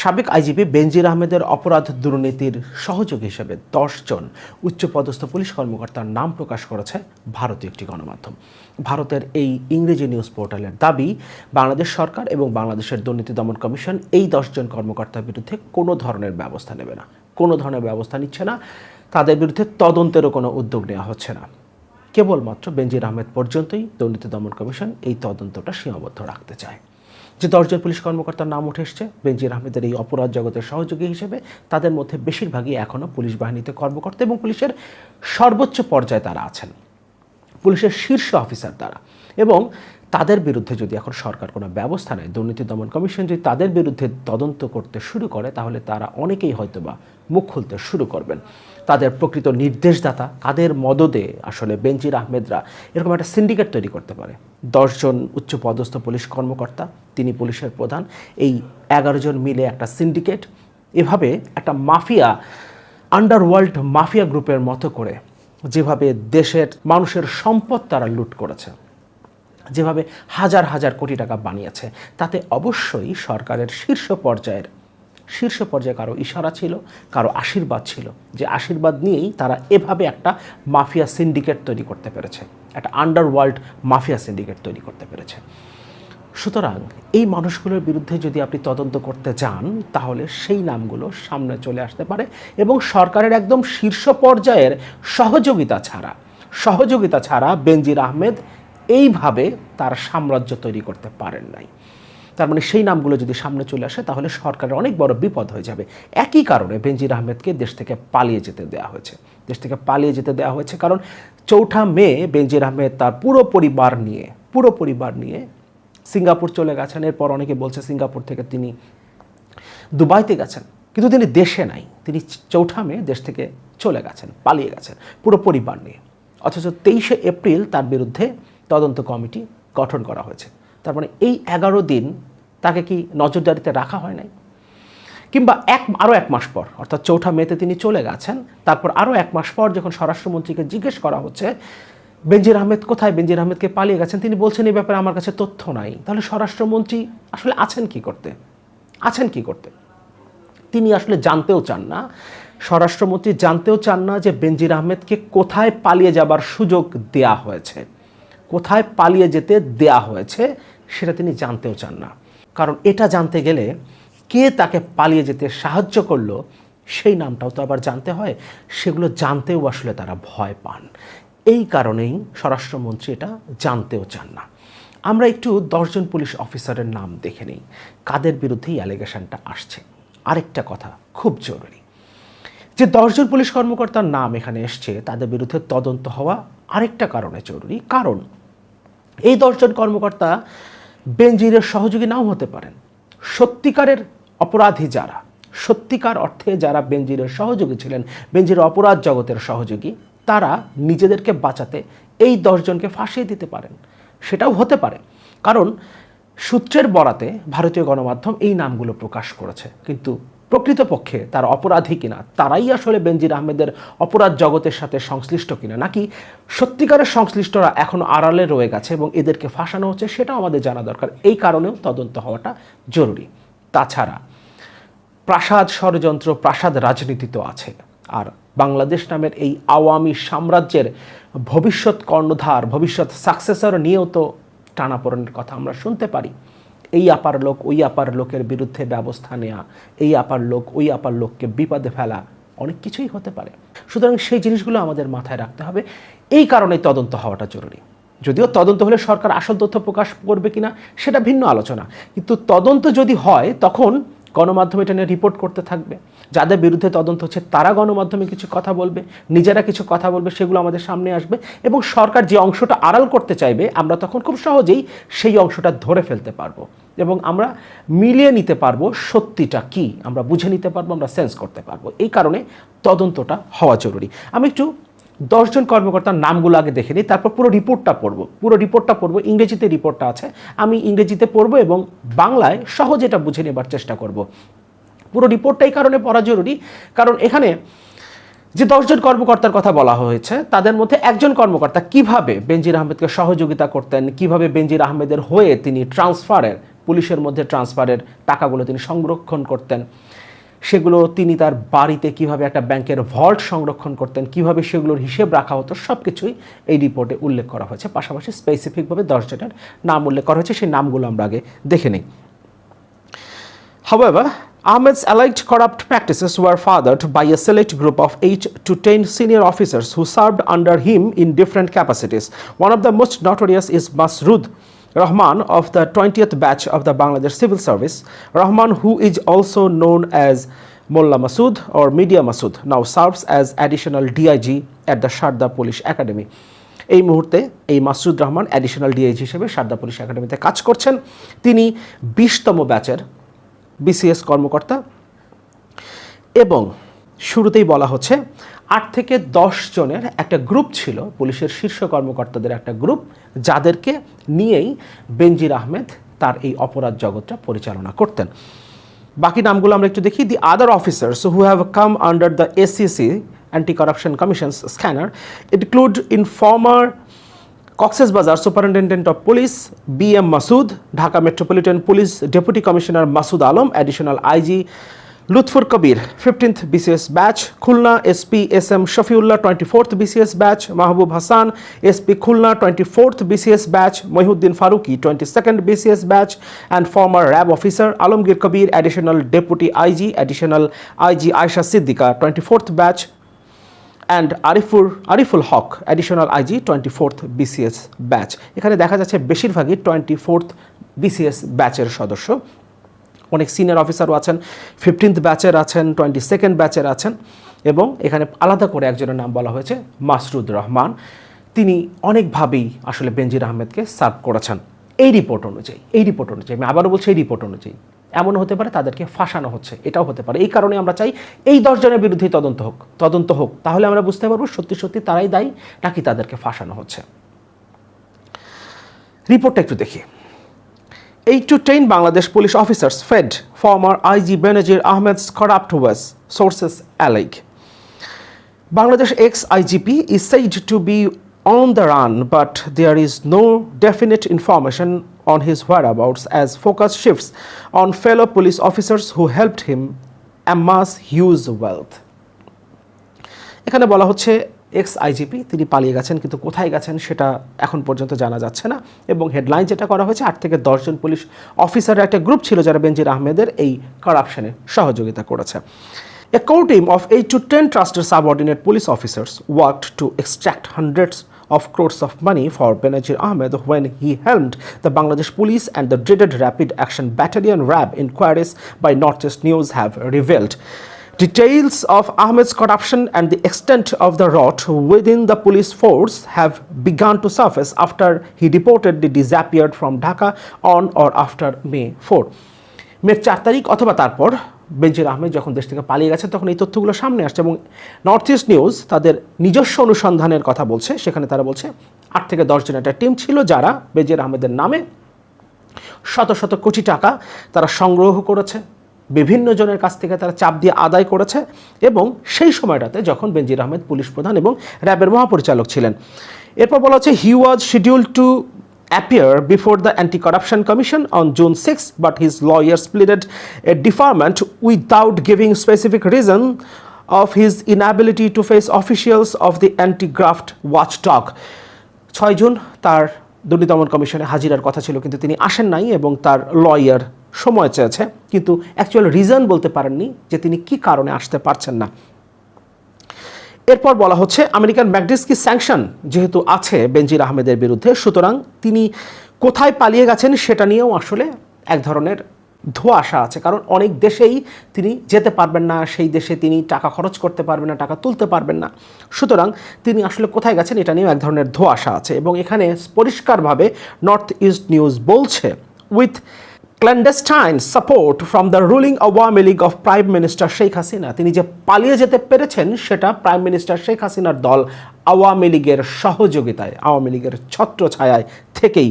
সাবেক আইজিপি বেনজির আহমেদের অপরাধ দুর্নীতির সহযোগী হিসেবে জন উচ্চপদস্থ পুলিশ কর্মকর্তার নাম প্রকাশ করেছে ভারতীয় একটি গণমাধ্যম। ভারতের এই ইংরেজি নিউজ পোর্টালের দাবি, বাংলাদেশ সরকার এবং বাংলাদেশের দুর্নীতি দমন কমিশন এই দশজন কর্মকর্তার বিরুদ্ধে কোনো ধরনের ব্যবস্থা নেবে না। কোনো ধরনের ব্যবস্থা নিচ্ছে না। তাদের বিরুদ্ধে তদন্তেরও কোনো উদ্যোগ নেওয়া হচ্ছে না। কেবলমাত্র বেনজির আহমেদ পর্যন্তই দুর্নীতি দমন কমিশন এই তদন্তটা সীমাবদ্ধ রাখতে চায়। যে দশজন পুলিশ কর্মকর্তার নাম উঠে এসছে বেঞ্জির আহমেদের এই অপরাধ জগতের সহযোগী হিসেবে তাদের মধ্যে বেশিরভাগই এখনও পুলিশ বাহিনীতে কর্মকর্তা এবং পুলিশের সর্বোচ্চ পর্যায়ে তারা আছেন। পুলিশের শীর্ষ অফিসার তারা। এবং তাদের বিরুদ্ধে যদি এখন সরকার কোনো ব্যবস্থা নেয়, দুর্নীতি দমন কমিশন যদি তাদের বিরুদ্ধে তদন্ত করতে শুরু করে, তাহলে তারা অনেকেই হয়তোবা মুখ খুলতে শুরু করবেন। তাদের প্রকৃত নির্দেশদাতা, কাদের মদদে আসলে বেনজির আহমেদরা এরকম একটা সিন্ডিকেট তৈরি করতে পারে। দশজন উচ্চ পদস্থ পুলিশ কর্মকর্তা, তিনি পুলিশের প্রধান, এই এগারো জন মিলে একটা সিন্ডিকেট। এভাবে একটা মাফিয়া, আন্ডারওয়ার্ল্ড মাফিয়া গ্রুপের মতো করে যেভাবে দেশের মানুষের সম্পদ তারা লুট করেছে। যেভাবে হাজার হাজার কোটি টাকা বানিয়েছে, তাতে অবশ্যই সরকারের শীর্ষ পর্যায়ের, শীর্ষ পর্যায়ে কারও ইশারা ছিল, কারও আশীর্বাদ ছিল যে আশীর্বাদ নিয়েই তারা এভাবে একটা মাফিয়া সিন্ডিকেট তৈরি করতে পেরেছে, একটা আন্ডারওয়ার্ল্ড মাফিয়া সিন্ডিকেট তৈরি করতে পেরেছে। সুতরাং এই মানুষগুলোর বিরুদ্ধে যদি আপনি তদন্ত করতে যান তাহলে সেই নামগুলো সামনে চলে আসতে পারে এবং সরকারের একদম শীর্ষ পর্যায়ের সহযোগিতা ছাড়া সহযোগিতা ছাড়া বেনজির আহমেদ এইভাবে তার সাম্রাজ্য তৈরি করতে পারেন নাই। তার মানে সেই নামগুলো যদি সামনে চলে আসে, তাহলে সরকারের অনেক বড় বিপদ হয়ে যাবে। একই কারণে বেনজির আহমেদকে দেশ থেকে পালিয়ে যেতে দেওয়া হয়েছে। দেশ থেকে পালিয়ে যেতে দেওয়া হয়েছে কারণ চৌঠা মে বেনজির আহমেদ তার পুরো পরিবার নিয়ে, পুরো পরিবার নিয়ে সিঙ্গাপুর চলে গেছেন। এরপর অনেকে বলছে সিঙ্গাপুর থেকে তিনি দুবাইতে গেছেন। কিন্তু তিনি দেশে নাই। তিনি চৌঠা মে দেশ থেকে চলে গেছেন, পালিয়ে গেছেন পুরো পরিবার নিয়ে। অথচ তেইশে এপ্রিল তার বিরুদ্ধে তদন্ত কমিটি গঠন করা হয়েছে। তার মানে এই এগারো দিন তাকে কি নজরদারিতে রাখা হয় নাই? কিংবা এক, আরও এক মাস পর, অর্থাৎ চৌঠা মেতে তিনি চলে গেছেন, তারপর আরও এক মাস পর যখন স্বরাষ্ট্রমন্ত্রীকে জিজ্ঞেস করা হচ্ছে, বেনজির আহমেদ কোথায়? বেঞ্জির আহমেদকে পালিয়ে গেছেন, তিনি বলছেন এই ব্যাপারে আমার কাছে তথ্য নাই। তাহলে স্বরাষ্ট্রমন্ত্রী আসলে আছেন কি করতে? আছেন কি করতে? তিনি আসলে জানতেও চান না। স্বরাষ্ট্রমন্ত্রী জানতেও চান না যে বেনজির আহমেদকে কোথায় পালিয়ে যাবার সুযোগ দেয়া হয়েছে। কোথায় পালিয়ে যেতে দেয়া হয়েছে সেটা তিনি জানতেও চান না। কারণ এটা জানতে গেলে কে তাকে পালিয়ে যেতে সাহায্য করল সেই নামটাও তো আবার জানতে হয়। সেগুলো জানতেও আসলে তারা ভয় পান। এই কারণেই স্বরাষ্ট্রমন্ত্রী এটা জানতেও চান না। আমরা একটু দশজন পুলিশ অফিসারের নাম দেখে নিই। কাদের বিরুদ্ধে এই অ্যালিগেশনটা আসছে? আরেকটা কথা, খুব জরুরি। যে দশজন পুলিশ কর্মকর্তার নাম এখানে এসছে, তাদের বিরুদ্ধে তদন্ত হওয়া আরেকটা কারণে জরুরি। কারণ এই দশজন কর্মকর্তা বেনজিরের সহযোগী নাও হতে পারেন। সত্যিকারের অপরাধী যারা, সত্যিকার অর্থে যারা বেনজিরের সহযোগী ছিলেন, বেনজির অপরাধ জগতের সহযোগী, তারা নিজেদেরকে বাঁচাতে এই দশজনকে ফাঁসিয়ে দিতে পারেন। সেটাও হতে পারে। কারণ সূত্রের বরাতে ভারতীয় গণমাধ্যম এই নামগুলো প্রকাশ করেছে। কিন্তু প্রকৃতপক্ষে তার অপরাধী কিনা, তারাই আসলে বেনজির আহমেদের অপরাধ জগতের সাথে সংশ্লিষ্ট কিনা, নাকি সত্যিকারের সংশ্লিষ্টরা এখনও আড়ালে রয়ে গেছে এবং এদেরকে ফাঁসানো হচ্ছে, সেটাও আমাদের জানা দরকার। এই কারণেও তদন্ত হওয়াটা জরুরি। তাছাড়া প্রাসাদ ষড়যন্ত্র, প্রাসাদ রাজনীতি তো আছে। আর বাংলাদেশ নামের এই আওয়ামী সাম্রাজ্যের ভবিষ্যৎ কর্ণধার, ভবিষ্যৎ সাকসেসর নিয়েও তো টানাপোড়েনের কথা আমরা শুনতে পারি। এই আপার লোক, ওই আপার লোকের বিরুদ্ধে ব্যবস্থা নেওয়া এই আপার লোক, ওই আপার লোককে বিপদে ফেলা, অনেক কিছুই হতে পারে। সুতরাং সেই জিনিসগুলো আমাদের মাথায় রাখতে হবে। এই কারণে তদন্ত হওয়াটা জরুরি। যদিও তদন্ত হলে সরকার আসল তথ্য প্রকাশ করবে কিনা, সেটা ভিন্ন আলোচনা। কিন্তু তদন্ত যদি হয়, তখন গণমাধ্যম এটা নিয়ে রিপোর্ট করতে থাকবে। যাদের বিরুদ্ধে তদন্ত হচ্ছে, তারা গণমাধ্যমে কিছু কথা বলবে, নিজেরা কিছু কথা বলবে, সেগুলো আমাদের সামনে আসবে এবং সরকার যে অংশটা আড়াল করতে চাইবে, আমরা তখন খুব সহজেই সেই অংশটা ধরে ফেলতে পারব। এবং আমরা মিলিয়ে নিতে পারব সত্যিটা কি? আমরা বুঝে নিতে পারব, আমরা সেন্স করতে পারব। এই কারণে তদন্তটা হওয়া জরুরি। আমি একটু দশজন কর্মকর্তার নামগুলো আগে দেখে নিই, তারপর পুরো রিপোর্টটা পড়ব। পুরো রিপোর্টটা পড়ব, ইংরেজিতে রিপোর্টটা আছে, আমি ইংরেজিতে পড়ব এবং বাংলায় সহজে এটা বুঝে নেবার চেষ্টা করব। পুরো রিপোর্টটাই কারণে পড়া জরুরি, কারণ এখানে যে দশজন কর্মকর্তার কথা বলা হয়েছে, তাদের মধ্যে একজন কর্মকর্তা কীভাবে বেনজির আহমেদকে সহযোগিতা করতেন, কীভাবে বেনজির আহমেদের হয়ে তিনি ট্রান্সফারের পুলিশের মধ্যে ট্রান্সফারের টাকাগুলো তিনি সংরক্ষণ করতেন। সেগুলো তিনি তার বাড়িতে কীভাবে একটা ব্যাংকের ভল্ট সংরক্ষণ করতেন, কীভাবে সেগুলোর হিসেব রাখা হতো সব কিছুই এই রিপোর্টে উল্লেখ করা হয়েছে। পাশাপাশি স্পেসিফিকভাবে দশজনের নাম উল্লেখ করা হয়েছে, সেই নামগুলো আমরা আগে দেখে নিই। However Ahmed's allied corrupt practices were fathered by a select group of eight to ten senior officers who served under him in different capacities one of the most notorious is মাসরুদ রুদ Rahman of the 20th batch of the Bangladesh Civil Service. Rahman, who is also known as Mullah Masood or Media Masood, now serves as additional DIG at the Sharda Police Academy. এই মুহূর্তে এই Masud Rahman additional DIG হিসেবে Sarada police একাডেমিতে কাজ করছেন তিনি বিশতম ব্যাচের বিসিএস কর্মকর্তা এবং শুরুতেই বলা হচ্ছে আট থেকে দশ জনের একটা গ্রুপ ছিল, পুলিশের শীর্ষ কর্মকর্তাদের একটা গ্রুপ, যাদেরকে নিয়েই বেনজির আহমেদ তার এই অপরাধ জগৎটা পরিচালনা করতেন। বাকি নামগুলো আমরা একটু দেখি। The other officers who have come under the ACC anti corruption commission's scanner include informer M Masud Dhaka metropolitan police deputy commissioner Masud Alam additional Deputy Commissioner Masood Alam, Additional IG Lutfur Kabir, 15th BCS batch, Khulna SP SM Shafiullah, 24th BCS batch, Mahbub Hassan, SP Khulna, 24th BCS batch, Mohiuddin Faruqi, 22nd BCS batch, and former RAB officer Alamgir Kabir, Additional Deputy IG, Additional IG Aisha Siddiqa, 24th batch, and Arifur Ariful Haque additional IG twenty fourth BCS batch এখানে দেখা যাচ্ছে বেশিরভাগই twenty fourth BCS ব্যাচের সদস্য অনেক senior অফিসারও আছেন fifteenth ব্যাচের আছেন টোয়েন্টি সেকেন্ড ব্যাচের আছেন এবং এখানে আলাদা করে একজনের নাম বলা হয়েছে মাসরুদ রহমান। তিনি অনেকভাবেই আসলে বেনজির আহমেদকে সার্ভ করেছেন। এই রিপোর্ট অনুযায়ী, এই রিপোর্ট অনুযায়ী, আমি আবারও বলছি এই রিপোর্ট অনুযায়ী। এমন হতে পারে তাদেরকে ফাঁসানো হচ্ছে, এটাও হতে পারে। এই কারণে আমরা চাই এই দশজনের বিরুদ্ধে তদন্ত হোক তদন্ত হোক। তাহলে আমরা বুঝতে পারব সত্যি সত্যি তারাই দায়ী নাকি তাদেরকে ফাঁসানো হচ্ছে। রিপোর্টটা একটু দেখি। Eight to ten Bangladesh police officers fed former IG Benazir Ahmed's corrupt ways, sources allege. Bangladesh ex IGP is said to be on the run, but there is no definite information on his whereabouts as focus shifts on fellow police officers who helped him amass huge wealth. এখানে বলা হচ্ছে x IGP তিনি পালিয়ে গেছেন, কিন্তু কোথায় গেছেন সেটা এখন পর্যন্ত জানা যাচ্ছে না। এবং হেডলাইন যেটা করা হয়েছে, আট থেকে দশজন পুলিশ অফিসারের একটা গ্রুপ ছিল যারা বেনজির আহমেদের এই করাপশনে সহযোগিতা করেছে। A core team of eight to ten ট্রাস্টের subordinate police officers work to extract hundreds of crores of money for Benazir Ahmed when he held the Bangladesh police and the dreaded rapid action battalion RAB inquiries by North East News have revealed Details of Ahmed's corruption and the extent of the rot within the police force have begun to surface after he reportedly disappeared from Dhaka on or after May 4. May চার তারিখ অথবা তারপর বেনজির আহমেদ যখন দেশ থেকে পালিয়ে গেছে তখন এই তথ্যগুলো সামনে আসছে এবং নর্থ ইস্ট নিউজ তাদের নিজস্ব অনুসন্ধানের কথা বলছে সেখানে তারা বলছে, আট থেকে দশ জন একটা টিম ছিল যারা বেনজির আহমেদের নামে শত শত কোটি টাকা তারা সংগ্রহ করেছে বিভিন্ন জনের কাছ থেকে তারা চাপ দিয়ে আদায় করেছে এবং সেই সময়টাতে যখন বেনজির আহমেদ পুলিশ প্রধান এবং র্যাবের মহাপরিচালক ছিলেন। এরপর বলা হচ্ছে he was schedule to appear before the anti corruption commission on June six but his lawyer pleaded a department without giving specific reason of his inability to face officials of the anti graft watchdog ছয় June তার দুর্নীতমন কমিশনে হাজিরার কথা ছিল, কিন্তু তিনি আসেন নাই এবং তার লয়ার সময় চেয়েছে, কিন্তু অ্যাকচুয়াল রিজন বলতে পারেননি যে তিনি কি কারণে আসতে পারছেন না। এরপর বলা হচ্ছে, আমেরিকান ম্যাগডিসকি স্যাংশন যেহেতু আছে বেনজির আহমেদের বিরুদ্ধে, সুতরাং তিনি কোথায় পালিয়ে গেছেন সেটা নিয়েও আসলে এক ধরনের ধোঁয়াশা আছে। কারণ অনেক দেশেই তিনি যেতে পারবেন না, সেই দেশে তিনি টাকা খরচ করতে পারবেন না, টাকা তুলতে পারবেন না। সুতরাং তিনি আসলে কোথায় গেছেন এটা নিয়েও এক ধরনের ধোঁয়াশা আছে। এবং এখানে পরিষ্কারভাবে নর্থ ইস্ট নিউজ বলছে with clandestine support from the ruling Awami League of prime minister Sheikh Hasina তিনি যে পালিয়ে যেতে পেরেছেন, সেটা প্রাইম মিনিস্টার শেখ হাসিনার দল আওয়ামী লীগের সহযোগিতায় আওয়ামী লীগের ছত্রছায়ায় থেকেই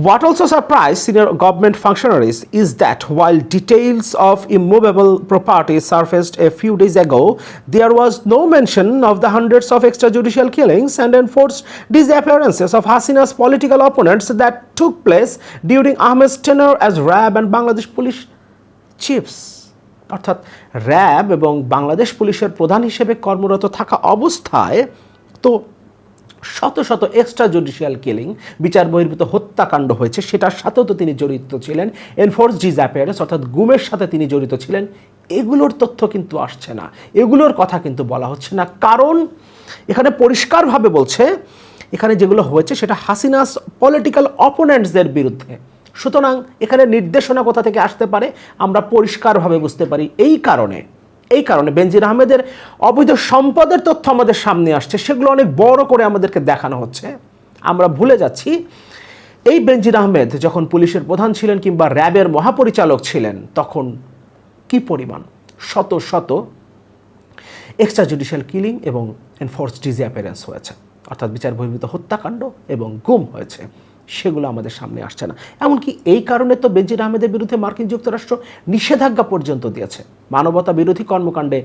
What also surprised senior government functionaries is that while details of immovable property surfaced a few days ago, there was no mention of the hundreds of extrajudicial killings and enforced disappearances of Hasina's political opponents that took place during Ahmed's tenure as RAB and Bangladesh police chiefs. অর্থাৎ RAB এবং বাংলাদেশ পুলিশের প্রধান হিসেবে কর্মরত থাকা অবস্থায় তো শত শত এক্সট্রা জুডিশিয়াল কিলিং বিচার বহির্ভূত হত্যাকাণ্ড হয়েছে, সেটার সাথেও তো তিনি জড়িত ছিলেন। এনফোর্স ডিসঅ্যাপিয়ারেন্স অর্থাৎ গুমের সাথে তিনি জড়িত ছিলেন। এগুলোর তথ্য কিন্তু আসছে না। এগুলোর কথা কিন্তু বলা হচ্ছে না। কারণ এখানে পরিষ্কারভাবে বলছে, এখানে যেগুলো হয়েছে সেটা হাসিনাস পলিটিক্যাল অপোনেন্টসদের বিরুদ্ধে। সুতরাং এখানে নির্দেশনা কোথা থেকে আসতে পারে, আমরা পরিষ্কারভাবে বুঝতে পারি। এই কারণে এই কারণে বেনজির আহমেদের অবৈধ সম্পদের তথ্য আমাদের সামনে আসছে, সেগুলো অনেক বড় করে আমাদেরকে দেখানো হচ্ছে। আমরা ভুলে যাচ্ছি, এই বেনজির আহমেদ যখন পুলিশের প্রধান ছিলেন কিংবা র্যাবের মহাপরিচালক ছিলেন, তখন কি পরিমাণ শত শত এক্সট্রা জুডিশিয়াল কিলিং এবং এনফোর্স ডিজি ডিসঅ্যাপিয়ারেন্স হয়েছে। অর্থাৎ বিচার বহির্ভূত হত্যাকাণ্ড এবং গুম হয়েছে। সেগুলো আমাদের সামনে আসছে না। এমনকি এই কারণে তো বেনজির আহমেদের বিরুদ্ধে মার্কিন যুক্তরাষ্ট্র নিষেধাজ্ঞা পর্যন্ত দিয়েছে। মানবতা বিরোধী কর্মকাণ্ডে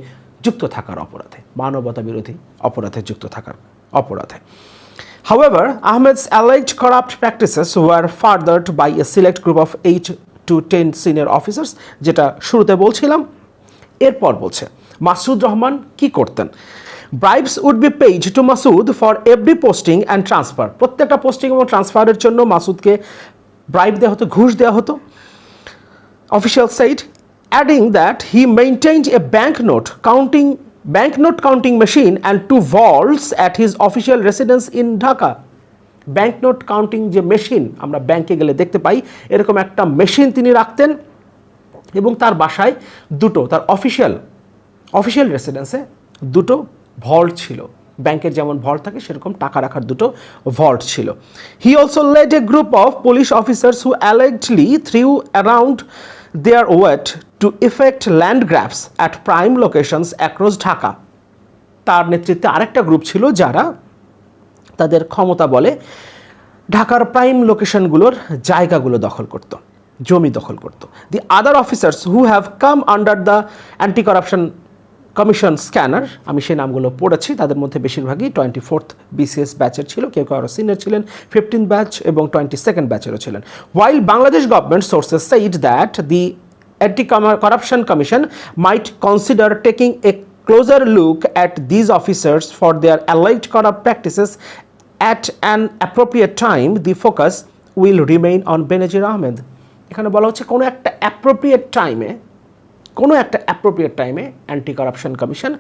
যুক্ত থাকার অপরাধে। মানবতা বিরোধী অপরাধে যুক্ত থাকার অপরাধে। However, Ahmed's alleged corrupt practices were furthered by a select group of 8 to 10 senior officers যেটা শুরুতে বলছিলাম এরপর বলছে মাসুদ রহমান কি করতেন? Bribes would be paid to Masud for every posting and transfer প্রত্যেকটা পোস্টিং এবং ট্রান্সফারের জন্য মাসুদকে ব্রাইব দেওয়া হতো, ঘুষ দেওয়া হতো official he adding a he note counting banknote note counting machine and two two vaults at his official residence in Dhaka. Banknote counting যে মেশিন আমরা ব্যাংকে গেলে দেখতে পাই, এরকম একটা মেশিন তিনি রাখতেন এবং তার বাসায় দুটো, তার অফিসিয়াল অফিসিয়াল রেসিডেন্সে দুটো ভল্ট ছিল। ব্যাংকের যেমন ভল্ট থাকে, সেরকম টাকা রাখার দুটো ভল্ট ছিল। He also led a group of police officers who allegedly threw around their weight to effect land grabs at prime locations across Dhaka তার নেতৃত্বে আরেকটা গ্রুপ ছিল যারা তাদের ক্ষমতা বলে ঢাকার প্রাইম লোকেশনগুলোর জায়গাগুলো দখল করত, জমি দখল করত। The other officers who have come under the anti corruption commission scanner. আমি সেই নামগুলো পড়েছি, তাদের মধ্যে বেশিরভাগই টোয়েন্টি ফোর্থ বিসিএস ব্যাচের ছিল, কেউ কেউ আরও সিনিয়র ছিলেন ফিফটিন ব্যাচ এবং টোয়েন্টি সেকেন্ড ব্যাচেরও ছিলেন। While Bangladesh government sources said that the anti corruption commission might consider taking a closer look at these officers for their alleged corrupt practices. At an appropriate time, the focus will remain on Benazir Ahmed এখানে বলা হচ্ছে কোনো একটা appropriate টাইমে কোনো একটা appropriate টাইমে anti corruption commission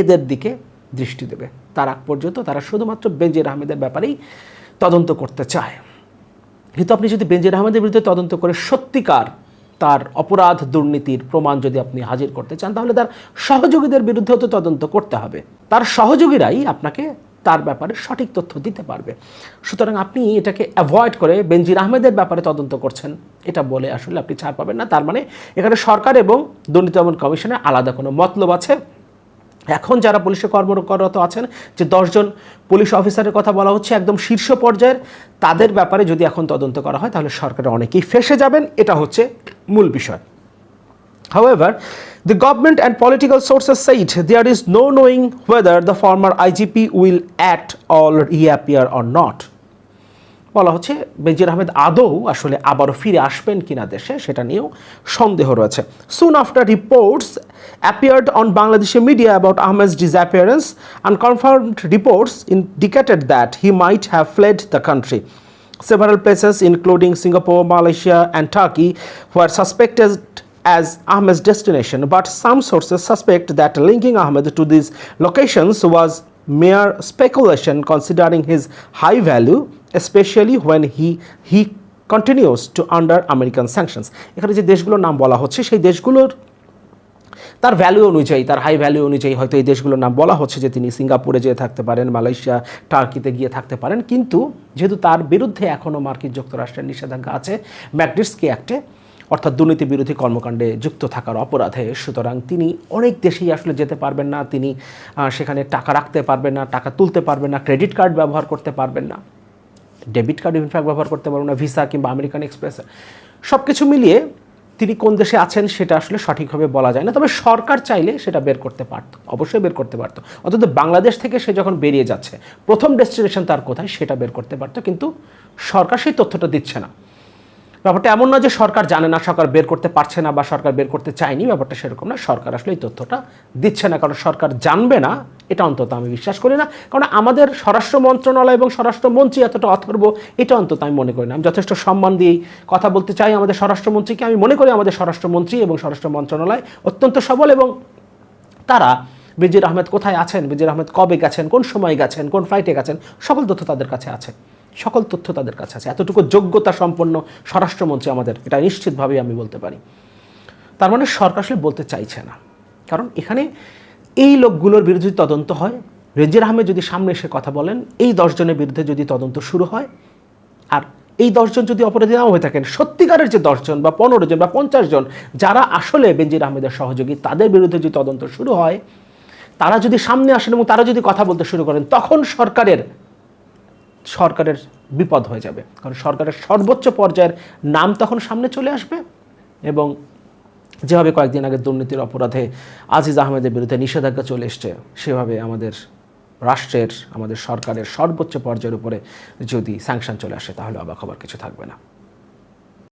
এদের দিকে দৃষ্টি দেবে। তার আগ পর্যন্ত তারা শুধুমাত্র বেনজির আহমেদের ব্যাপারেই তদন্ত করতে চায়। কিন্তু আপনি যদি বেনজির আহমেদের বিরুদ্ধে তদন্ত করে সত্যিকার তার অপরাধ দুর্নীতির প্রমাণ যদি আপনি হাজির করতে চান, তাহলে তার সহযোগীদের বিরুদ্ধেও তো তদন্ত করতে হবে। তার সহযোগীরাই আপনাকে তার ব্যাপারে সঠিক তথ্য দিতে পারবে। সুতরাং আপনি এটাকে অ্যাভয়েড করে বেনজির আহমেদের ব্যাপারে তদন্ত করছেন। এটা বলে আসলে আপনি ছাড় পাবেন না। তার মানে এখানে সরকার এবং দুর্নীতি দমন কমিশনের আলাদা কোনো মতলব আছে। এখন যারা পুলিশে কর্মরত আছেন, যে দশজন পুলিশ অফিসারের কথা বলা হচ্ছে একদম শীর্ষ পর্যায়ের, তাদের ব্যাপারে যদি এখন তদন্ত করা হয়, তাহলে সরকারের অনেকেই ফেসে যাবেন। এটা হচ্ছে মূল বিষয়। However, the government and political sources said there is no knowing whether the former IGP will act or reappear or not. বলা হচ্ছে বেজির আহমেদ আদৌ আসলে আবারও ফিরে আসবেন কি না দেশে সেটা নিয়েও সন্দেহ রয়েছে soon after reports appeared on বাংলাদেশের media about Ahmed disappearance unconfirmed reports indicated that he might have fled the country several places including Singapore Malaysia and Turkey where suspected as Ahmed's destination, but some sources suspect that linking Ahmed to these locations was mere speculation considering his high value, especially when he, he continues to under American sanctions. এখানে যে দেশগুলোর নাম বলা হচ্ছে সেই দেশগুলোর তার value অনুযায়ী তার হাই ভ্যালু অনুযায়ী হয়তো এই দেশগুলোর নাম বলা হচ্ছে যে তিনি সিঙ্গাপুরে যেয়ে থাকতে পারেন মালয়েশিয়া টার্কিতে গিয়ে থাকতে পারেন কিন্তু যেহেতু তার বিরুদ্ধে এখনও মার্কিন যুক্তরাষ্ট্রের নিষেধাজ্ঞা আছে ম্যাগনিটসকি অ্যাক্টে অর্থাৎ দুর্নীতি বিরোধী কর্মকাণ্ডে যুক্ত থাকার অপরাধে। সুতরাং তিনি অনেক দেশেই আসলে যেতে পারবেন না, তিনি সেখানে টাকা রাখতে পারবেন না, টাকা তুলতে পারবেন না, ক্রেডিট কার্ড ব্যবহার করতে পারবেন না। ডেবিট কার্ড ইনফ্যাক্ট ব্যবহার করতে পারব না, ভিসা কিংবা আমেরিকান এক্সপ্রেস সব কিছু মিলিয়ে তিনি কোন দেশে আছেন সেটা আসলে সঠিকভাবে বলা যায় না, তবে সরকার চাইলে সেটা বের করতে পারত, অবশ্যই বের করতে পারতো। অন্তত বাংলাদেশ থেকে সে যখন বেরিয়ে যাচ্ছে, প্রথম ডেস্টিনেশন তার কোথায় সেটা বের করতে পারতো, কিন্তু সরকার সেই তথ্যটা দিচ্ছে না। ব্যাপারটা এমন না যে সরকার জানে না, সরকার বের করতে পারছে না বা সরকার বের করতে চায়নি, ব্যাপারটা সেরকম না। সরকার আসলে এই তথ্যটা দিচ্ছে না, কারণ সরকার জানবে না, এটা অন্তত আমি বিশ্বাস করি না। কারণ আমাদের স্বরাষ্ট্র মন্ত্রণালয় এবং স্বরাষ্ট্রমন্ত্রী এতটা অথর্ব, এটা অন্তত আমি মনে করি না। আমি যথেষ্ট সম্মান দিয়েই কথা বলতে চাই আমাদের স্বরাষ্ট্রমন্ত্রীকে। আমি মনে করি আমাদের স্বরাষ্ট্রমন্ত্রী এবং স্বরাষ্ট্র মন্ত্রণালয় অত্যন্ত সবল এবং তারা বেজির আহমেদ কোথায় আছেন, বেজির আহমেদ কবে গেছেন, কোন সময় গেছেন, কোন ফ্লাইটে গেছেন, সকল তথ্য তাদের কাছে আছে। সকল তথ্য তাদের কাছে আছে। এতটুকু যোগ্যতা সম্পন্ন স্বরাষ্ট্রমন্ত্রী আমাদের, এটা নিশ্চিতভাবে আমি বলতে পারি। তার মানে সরকার আসলে বলতে চাইছে না। কারণ এখানে এই লোকগুলোর বিরুদ্ধে তদন্ত হয়, রেজির আহমেদ যদি সামনে এসে কথা বলেন, এই দশজনের বিরুদ্ধে যদি তদন্ত শুরু হয়, আর এই দশজন যদি অপরাধী নাও হয়ে থাকেন, সত্যিকারের যে দশজন বা পনেরো জন বা পঞ্চাশ জন, যারা আসলে বেনজির আহমেদের সহযোগী, তাদের বিরুদ্ধে যদি তদন্ত শুরু হয়, তারা যদি সামনে আসেন এবং তারা যদি কথা বলতে শুরু করেন, তখন সরকারের সরকারের বিপদ হয়ে যাবে। কারণ সরকারের সর্বোচ্চ পর্যায়ের নাম তখন সামনে চলে আসবে এবং যেভাবে কয়েকদিন আগে দুর্নীতির অপরাধে আজিজ আহমেদের বিরুদ্ধে নিষেধাজ্ঞা চলে এসছে, সেভাবে আমাদের রাষ্ট্রের, আমাদের সরকারের সর্বোচ্চ পর্যায়ের উপরে যদি স্যাংশন চলে আসে, তাহলে অবাক হবার কিছু থাকবে না।